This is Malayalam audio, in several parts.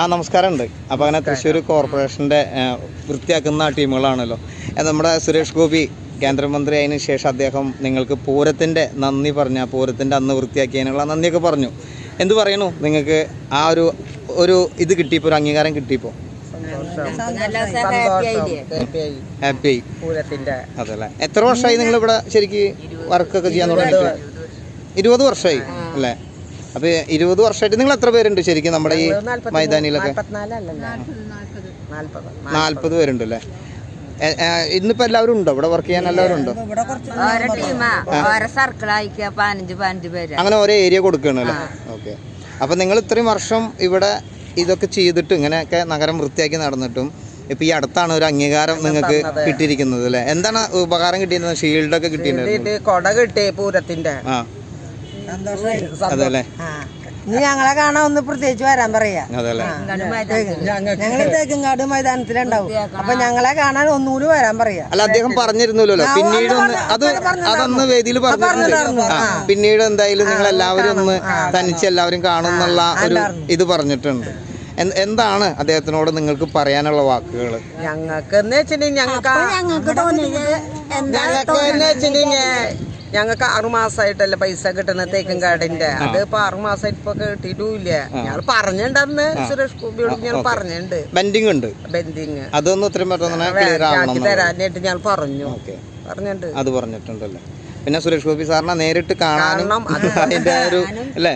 ആ നമസ്കാരമുണ്ട്. അപ്പോൾ അങ്ങനെ തൃശ്ശൂർ കോർപ്പറേഷന്റെ വൃത്തിയാക്കുന്ന ടീമുകളാണല്ലോ. നമ്മുടെ സുരേഷ് ഗോപി കേന്ദ്രമന്ത്രി അതിന് ശേഷം അദ്ദേഹം നിങ്ങൾക്ക് പൂരത്തിന്റെ നന്ദി പറഞ്ഞ. പൂരത്തിന്റെ അന്ന് വൃത്തിയാക്കിയതിനുള്ള നന്ദിയൊക്കെ പറഞ്ഞു. എന്ത് പറയണു നിങ്ങൾക്ക് ആ ഒരു ഒരു ഇത് കിട്ടിയപ്പോൾ ഒരു അംഗീകാരം കിട്ടിയപ്പോൾ ഹാപ്പി അതല്ലേ. എത്ര വർഷമായി നിങ്ങൾ ഇവിടെ ശരിക്ക് വർക്കൊക്കെ ചെയ്യാൻ തുടങ്ങിയിട്ട്? ഇരുപത് വർഷമായി അല്ലേ? അപ്പോൾ ഇരുപത് വർഷമായിട്ട് നിങ്ങൾ എത്ര പേരുണ്ട് ശരിക്കും നമ്മുടെ ഈ മൈതാനിയിലൊക്കെ? നാല്പത് പേരുണ്ട് അല്ലേ ഇന്നിപ്പോ എല്ലാവരും ഉണ്ടോ? ഇവിടെ വർക്ക് ചെയ്യാൻ എല്ലാവരും ഉണ്ടോ? അങ്ങനെ ഓരോ ഏരിയ കൊടുക്കണല്ലേ ഓക്കെ. അപ്പൊ നിങ്ങൾ ഇത്രയും വർഷം ഇവിടെ ഇതൊക്കെ ചെയ്തിട്ട് ഇങ്ങനെയൊക്കെ നഗരം വൃത്തിയാക്കി നടന്നിട്ടും ഇപ്പൊ ഈ അടുത്താണ് ഒരു അംഗീകാരം നിങ്ങൾക്ക് കിട്ടിയിരിക്കുന്നത് അല്ലെ? എന്താണ് ഉപകാരം കിട്ടിയിരുന്നത്? ഷീൽഡൊക്കെ കിട്ടിയിട്ടുണ്ട് ഇത് കൊട കിട്ടി പൂരത്തിന്റെ. ആ. അതല്ലേ ഇനി ഞങ്ങളെ കാണാൻ ഒന്ന് പ്രത്യേകിച്ച് വരാൻ പറയാ. ഞങ്ങൾ ഞങ്ങൾ തേക്കുംകാട് മൈതാനത്തിലുണ്ടാവും. അപ്പൊ ഞങ്ങളെ കാണാൻ ഒന്നുകൂടി വരാൻ പറയാ. അല്ല അദ്ദേഹം പറഞ്ഞിരുന്നല്ലോ. പിന്നീട് ഒന്ന് അത് അതന്ന് വേദിയിൽ പറഞ്ഞിട്ടുണ്ട്. പിന്നീട് എന്തായാലും നിങ്ങൾ എല്ലാവരും ഒന്ന് തനിച്ച് എല്ലാവരും കാണുന്നുള്ള ഒരു ഇത് പറഞ്ഞിട്ടുണ്ട്. എന്താണ് അദ്ദേഹത്തിനോട് നിങ്ങൾക്ക് പറയാനുള്ള വാക്കുകൾ? ഞങ്ങൾക്ക് എന്ന് വെച്ചിട്ടുണ്ടെങ്കിൽ ഞങ്ങൾക്ക് ഞങ്ങൾക്ക് ഞങ്ങൾക്ക് ആറുമാസമായിട്ടല്ല പൈസ കിട്ടുന്ന തേക്കും കാടിന്റെ. അത് ഇപ്പൊ ആറുമാസമായിട്ട് ഇപ്പൊ കിട്ടിയിട്ടില്ല. ഞങ്ങൾ പറഞ്ഞിട്ടുണ്ടെന്ന് സുരേഷ് ഗോപിയോട് ഞാൻ പറഞ്ഞിട്ടുണ്ട്. ബെൻഡിങ് ഉണ്ട്. ബെൻഡിങ് അതൊന്നും ആക്കി തരാനായിട്ട് ഞാൻ പറഞ്ഞു. പറഞ്ഞിട്ടുണ്ട്. അത് പറഞ്ഞിട്ടുണ്ടല്ലേ. പിന്നെ സുരേഷ് ഗോപി സാറിനെ നേരിട്ട് കാണാനും അതിന്റെ ഒരു അല്ലേ?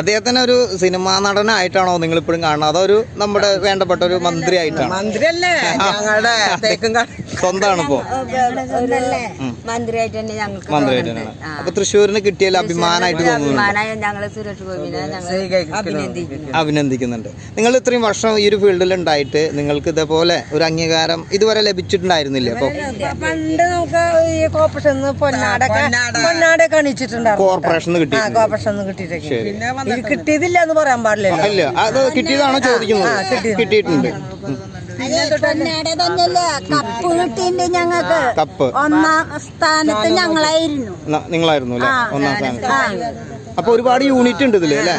അദ്ദേഹത്തിന് ഒരു സിനിമാ നടനായിട്ടാണോ നിങ്ങൾ ഇപ്പോഴും കാണുന്നത് അതോ ഒരു നമ്മുടെ വേണ്ടപ്പെട്ട ഒരു മന്ത്രി ആയിട്ടാണ് മന്ത്രിയല്ലേ? ഞങ്ങളുടെ സ്വന്തമാണ് ഇപ്പോ മന്ത്രിയായിട്ട് തന്നെ ഞങ്ങൾക്ക് മന്ത്രിയായിട്ട്. തന്നെയാണ്. അപ്പൊ തൃശ്ശൂരിന് കിട്ടിയാൽ അഭിമാനമായിട്ട് തോന്നുന്നു അഭിമാനായ ഞങ്ങൾ സുരേഷ് ഗോപിനെ ഞങ്ങൾ അഭിനന്ദിക്കുന്നു അഭിനന്ദിക്കുന്നുണ്ട് നിങ്ങൾ ഇത്രയും വർഷം ഈ ഒരു ഫീൽഡിൽ ഉണ്ടായിട്ട് നിങ്ങൾക്ക് ഇതേപോലെ ഒരു അംഗീകാരം ഇതുവരെ ലഭിച്ചിട്ടുണ്ടായിരുന്നില്ലേ അപ്പൊ പണ്ട് നമുക്ക് ഈ കോർപ്പറേഷൻ പൊന്നാടൊക്കെ പൊന്നാടൊക്കെ അണിച്ചിട്ടുണ്ടായിരുന്നു കോർപ്പറേഷൻ കിട്ടി കോർപ്പറേഷൻ കിട്ടിയിട്ടൊക്കെ കിട്ടിയതില്ല എന്ന് പറയാൻ പാടില്ല അത് കിട്ടിയതാണോ ചോദിക്കുന്നത് കിട്ടിയിട്ടുണ്ട്. കപ്പ് കിട്ടിയിട്ടുണ്ട് ഞങ്ങൾക്ക്. കപ്പ്. ഒന്നാം സ്ഥാനത്ത് ഞങ്ങളായിരുന്നു. നിങ്ങളായിരുന്നു അല്ലേ? ഒന്നാം സ്ഥാനത്ത്. അപ്പൊ ഒരുപാട് യൂണിറ്റ് ഉണ്ട് ഇതിൽ അല്ലേ?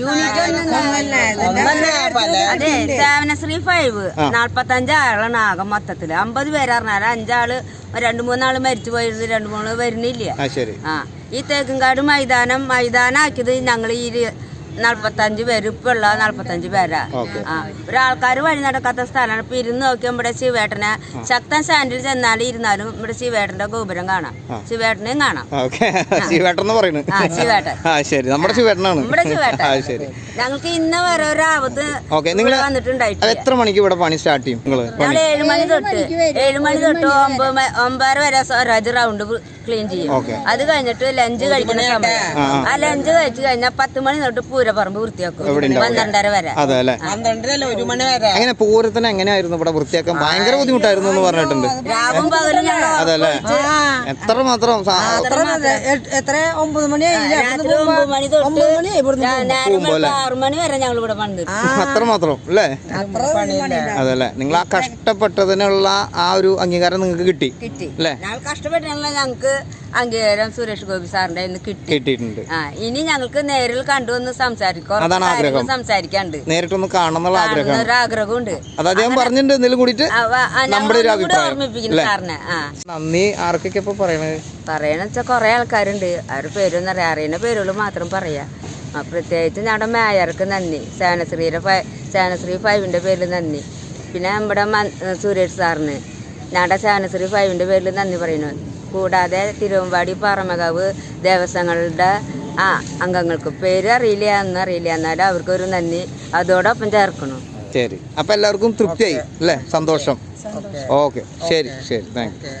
യൂണിറ്റ് അതെ സേവനശ്രീ ഫൈവ് നാല്പത്തി അഞ്ചാളാണ് ആകെ മൊത്തത്തിൽ. അമ്പത് പേരാറിഞ്ഞാൽ അഞ്ചാൾ രണ്ടു മൂന്നാൾ മരിച്ചു പോയിരുന്നു രണ്ടു മൂന്ന് വരുന്നില്ല. ആ ശരി. ആ. ഈ തേക്കുംകാട് മൈതാനം മൈതാനാക്കിയത് ഞങ്ങൾ ഈ നാൽപ്പത്തഞ്ച് പേര് ഇപ്പൊ ഉള്ള നാൽപ്പത്തഞ്ച് പേരാ. ഓക്കെ. ആ ഒരാൾക്കാർ വഴി നടക്കാത്ത സ്ഥലമാണ്. ഇപ്പൊ ഇരുന്ന് നോക്കിയാൽ ഇവിടെ ശിവേട്ടനെ ശക്തൻ സ്റ്റാൻഡിൽ ചെന്നാലും ഇരുന്നാലും ഇവിടെ ശിവേട്ടന്റെ ഗോപുരം കാണാം. ശിവേട്ടനെയും കാണാം. ഓക്കെ. ശിവേട്ടൻ പറയുന്നു ആ ശിവേട്ടൻ. ശരി. നമ്മുടെ ശിവേട്ടനാണ്. നമ്മുടെ ശിവേട്ടൻ. ആ ശരി. ഞങ്ങൾക്ക് ഇന്ന് വരെ ഒരു വന്നിട്ടുണ്ടായിട്ട് നിങ്ങൾ വന്നിട്ടുണ്ടായിട്ടില്ല. എത്ര മണിക്ക് ഇവിടെ പണി സ്റ്റാർട്ട് ചെയ്യും? ഞങ്ങൾ ഏഴ് മണി തൊട്ട് ഏഴ് മണി തൊട്ട് ഒമ്പത് ഒമ്പതര വരെ സ്വരാജ് റൗണ്ട് ക്ലീൻ ചെയ്യും. അത് കഴിഞ്ഞിട്ട് ലഞ്ച് കഴിക്കുന്ന സമയം. ആ. ലഞ്ച് കഴിച്ചു കഴിഞ്ഞാൽ പത്ത് മണി തൊട്ട് പൂരപ്പറമ്പ് വൃത്തിയാക്കും. പന്ത്രണ്ടര വരെ. അതെ അല്ലേ? പന്ത്രണ്ടരല്ല ഒരു മണി വരെ. അങ്ങനെ പൂരത്തിന് എങ്ങനെയായിരുന്നു ഇവിടെ വൃത്തിയാക്കാൻ? ഭയങ്കര ബുദ്ധിമുട്ടായിരുന്നു എന്ന് പറഞ്ഞിട്ടുണ്ട്. രാവും പകലും അതല്ലേ? എത്ര മാത്രം എത്ര ഒമ്പത് മണി മണി വരെ ഞങ്ങൾ ഇവിടെ പണ്ട് അത്ര മാത്രം അല്ലേ? അതല്ലേ? നിങ്ങൾ ആ കഷ്ടപ്പെട്ടതിനുള്ള ആ ഒരു അംഗീകാരം നിങ്ങൾക്ക് കിട്ടി കിട്ടി. അല്ലേ? ഞങ്ങൾ കഷ്ടപ്പെട്ടുള്ള ഞങ്ങൾക്ക് അംഗീകാരം സുരേഷ് ഗോപി സാറിന്റെ ഇന്ന് കിട്ടി. കിട്ടിയിട്ടുണ്ട്. ആ ഇനി ഞങ്ങൾക്ക് നേരിൽ കണ്ടു ഒന്ന് സംസാരിക്കാം. സംസാരിക്കാണ്ട്. നേരിട്ടൊന്ന് കാണണം എന്നുള്ള ആഗ്രഹമുണ്ട് അത് അദ്ദേഹം പറഞ്ഞിട്ടുണ്ട് എന്തെങ്കിലും കൂടിയിട്ട് നമ്മുടെ ഒരു അഭിപ്രായം. ഓർമ്മിപ്പിക്കുന്നു സാറിനെ. നന്ദി. ആർക്കൊക്കെ പറയണത് പറയണ? വെച്ചാൽ കുറെ ആൾക്കാരുണ്ട്. അവരുടെ പേരൊന്നും അറിയാം അറിയുന്ന പേരുകൾ മാത്രം പറയാ. പ്രത്യേകിച്ച് ഞങ്ങളുടെ മേയർക്ക് നന്ദി. സേനശ്രീയുടെ സേനശ്രീ ഫൈവിന്റെ പേരിൽ നന്ദി. പിന്നെ നമ്മുടെ സുരേഷ് സാറിന്. ഞങ്ങളുടെ സേനശ്രീ ഫൈവിന്റെ പേരിൽ നന്ദി പറയുന്നു കൂടാതെ തിരുവമ്പാടി പാറമകാവ് ദേവസ്വങ്ങളുടെ ആ അംഗങ്ങൾക്ക് പേര് അറിയില്ല എന്നറിയില്ല എന്നാലും അവർക്കൊരു നന്ദി. അതോടൊപ്പം ചേർക്കണം. ശരി. അപ്പൊ എല്ലാവർക്കും തൃപ്തിയായി അല്ലേ? സന്തോഷം. ഓക്കെ. ശരി ശരി. Thank you.